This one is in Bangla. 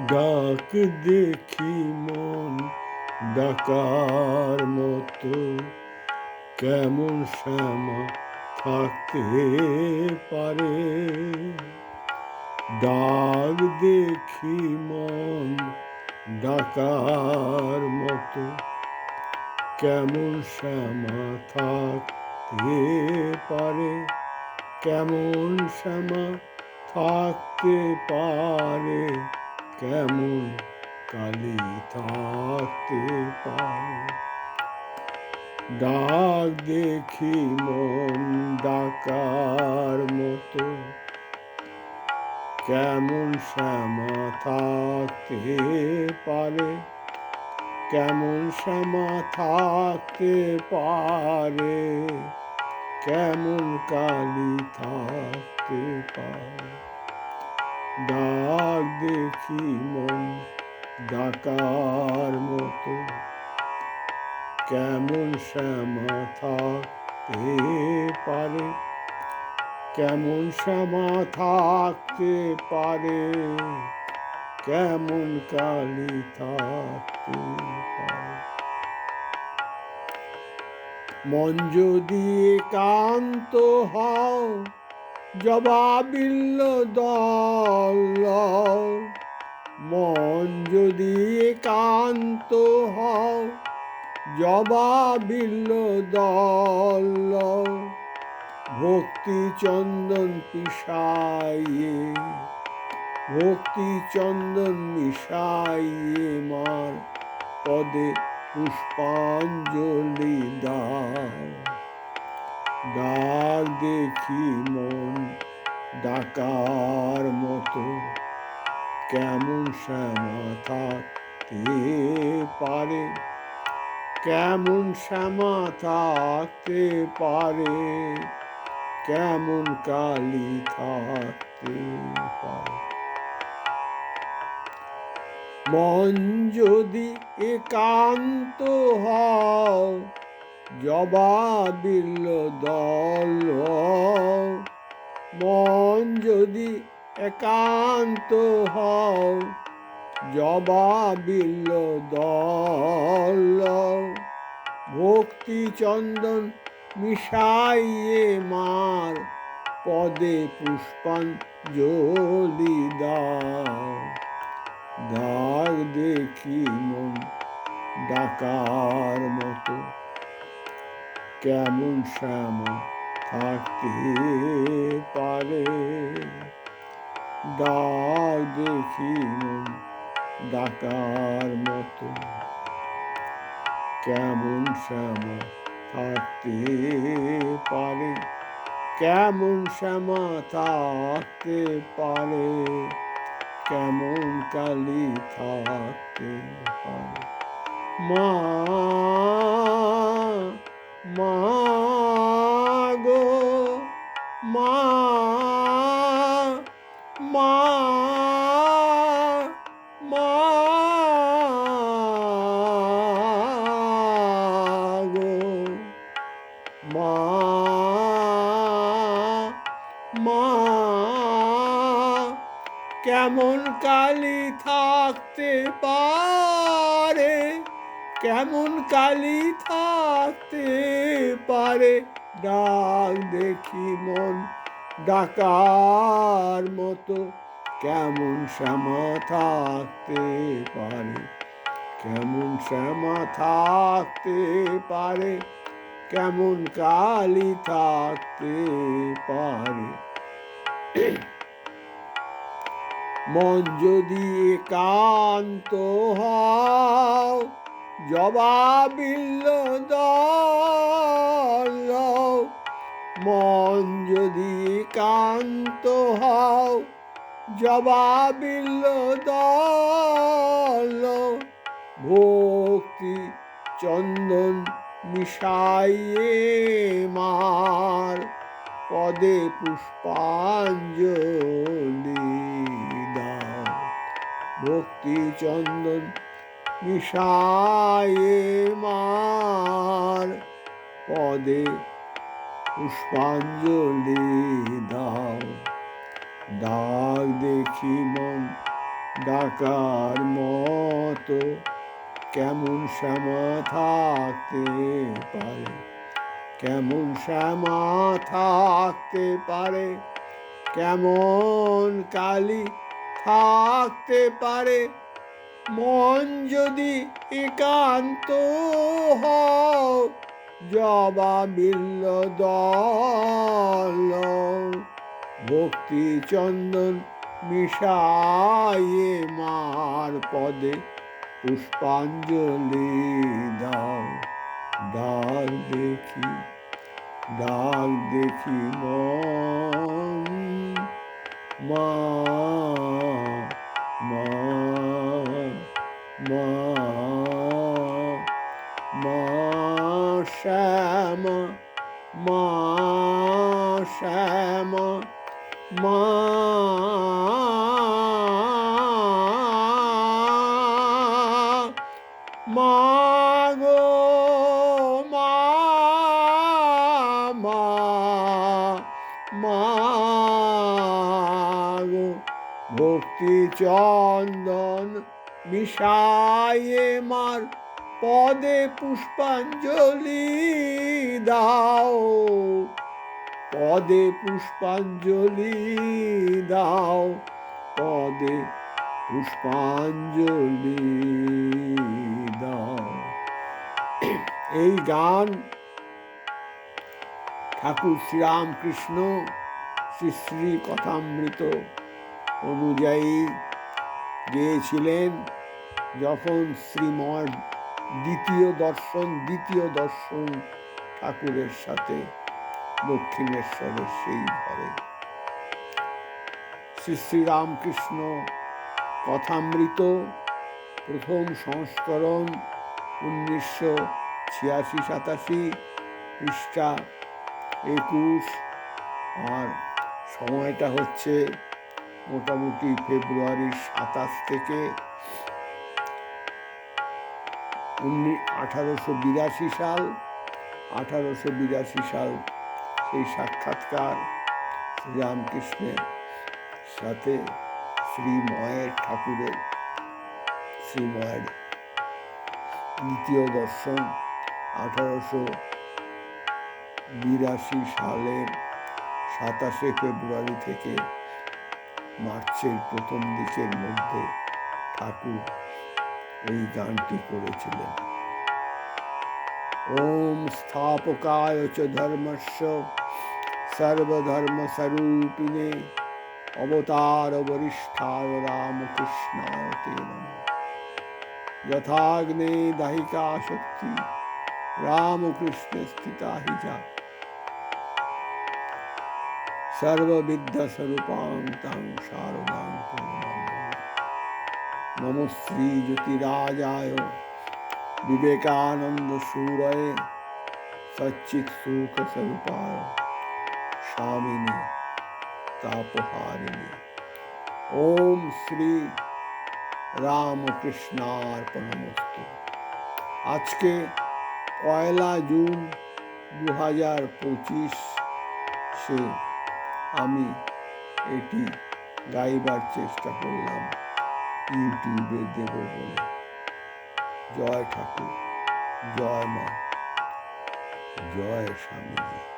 ডাক দেখি মন ডাকার মতো। কেমন শ্যামা থাকতে পারে? ডাক দেখি মন ডাকার মতো। কেমন শ্যামা থাকতে পারে? কেমন শ্যামা থাকতে পারে? কেমন কালি থাকতে পারে? ডাক দেখি মন ডাকার মতো। কেমন শ্যামা থাকতে পারে? কেমন শ্যামা থাকতে পারে? কেমন কালি থাকতে পারে? ডাক দেখি মন ডাকার মতো। কেমন শ্যামা থাকতে পারে? কেমন শ্যামা থাকতে পারে? কেমন কালি থাকতে পারে? মন যদি একান্ত হও জবাবিল্ল দল মন যদি একান্ত হও জবাবিল্ল দল ভক্তি চন্দন পিসাইয়ে ভক্তি চন্দন মিশাইয়ে মার পদে পুষ্পাঞ্জলি দাও ডাক দেখি মন ডাকার মতো। কেমন শ্যামা থাকতে পারে? কেমন শ্যামা থাকতে পারে? কেমন কালি থাকতে পারে? মন যদি একান্ত হও জবাবিল দল মন যদি একান্ত হও জবাবিল দল ভক্তি চন্দন মিশাইয়ে মার, পদে পুষ্পাঞ্জলি দাও। দাগ দেখি মন ডাকার মতো। কেমন শ্যামা থাকতে পারে? ডাক দেখি ডাকার মতো। কেমন শ্যামা থাকতে পারে? কেমন শ্যামা থাকতে পারে? কেমন কালি থাকতে পারে? মা মা মা, কেমন কালি থাকতে পারে? কেমন কালি থাকতে পারে? ডাক দেখি মন ডাকার মতো। কেমন শ্যামা থাকতে পারে? কেমন শ্যামা থাকতে পারে? কেমন কালি থাকতে পারে? মন যদি একান্ত হও, জবাবিল্ল মন যদি একান্ত হও, জবাবিল্ল ভক্তি চন্দন মিশাইয়ে মার পদে পুষ্পাঞ্জলি দাও ভক্তি চন্দন মিশাইয়ে মার পদে পুষ্পাঞ্জলি দাও ডাক দেখি মন ডাকার মতো কেমন শ্যামা থাকতে পারে? কেমন শ্যামা থাকতে পারে? কেমন কালি থাকতে পারে? মন যদি একান্ত হও, জবা বিল্ল দল। ভক্তি চন্দন মিশাইয়ে মার পদে। পুষ্পাঞ্জলি দাও ডাক দেখি ডাক দেখি মা মা মা মা শ্যামা মা মা মা মা, ভক্তি চন্দন মিশাইয়ে মার পদে পুষ্পাঞ্জলি দাও, পদে পুষ্পাঞ্জলি দাও, পদে পুষ্পাঞ্জলি দাও। এই গান ঠাকুর শ্রীরামকৃষ্ণ শ্রী শ্রী কথামৃত অনুযায়ী গিয়েছিলেন যখন শ্রীমঠ দ্বিতীয় দর্শন দ্বিতীয় দর্শন ঠাকুরের সাথে দক্ষিণেশ্বরের সেই ঘরে। শ্রী শ্রীরামকৃষ্ণ কথামৃত, প্রথম সংস্করণ উনিশশো ছিয়াশি সাতাশি পৃষ্ঠা একুশ। আর সময়টা হচ্ছে মোটামুটি ফেব্রুয়ারির সাতাশ থেকে আঠারোশো বিরাশি সাল, আঠারোশো বিরাশি সাল সেই সাক্ষাৎকার শ্রীরামকৃষ্ণের সাথে শ্রীময়ের ঠাকুরের শ্রীময়ের দ্বিতীয় দর্শন আঠারোশো বিরাশি সালের সাতাশে ফেব্রুয়ারি থেকে মার্চের প্রথম দিকের মধ্যে ঠাকুর এই গানটি করেছিলেন। ওম স্থাপকায় চ ধর্মস্য সর্বধর্মস্বরূপিণে অবতার বরিষ্ঠায় রামকৃষ্ণায় তে নমঃ। যথাগ্নে দাহিকা শক্তি राम कृष्ण स्थिता ही जा। सर्वविद्या स्वरूपां तां शारदां नमो श्री ज्योतिराजाय विवेकानंद सूरय सचित सुख स्वरूपाय स्वामिनी तापहारिणी। ओम श्री राम कृष्णार्पणमस्तु आज के পয়লা জুন দু হাজার পঁচিশে আমি এটি গাইবার চেষ্টা করলাম। ইউটিউবে দেব বলে। জয় ঠাকুর, জয় মা, জয় স্বামীজি।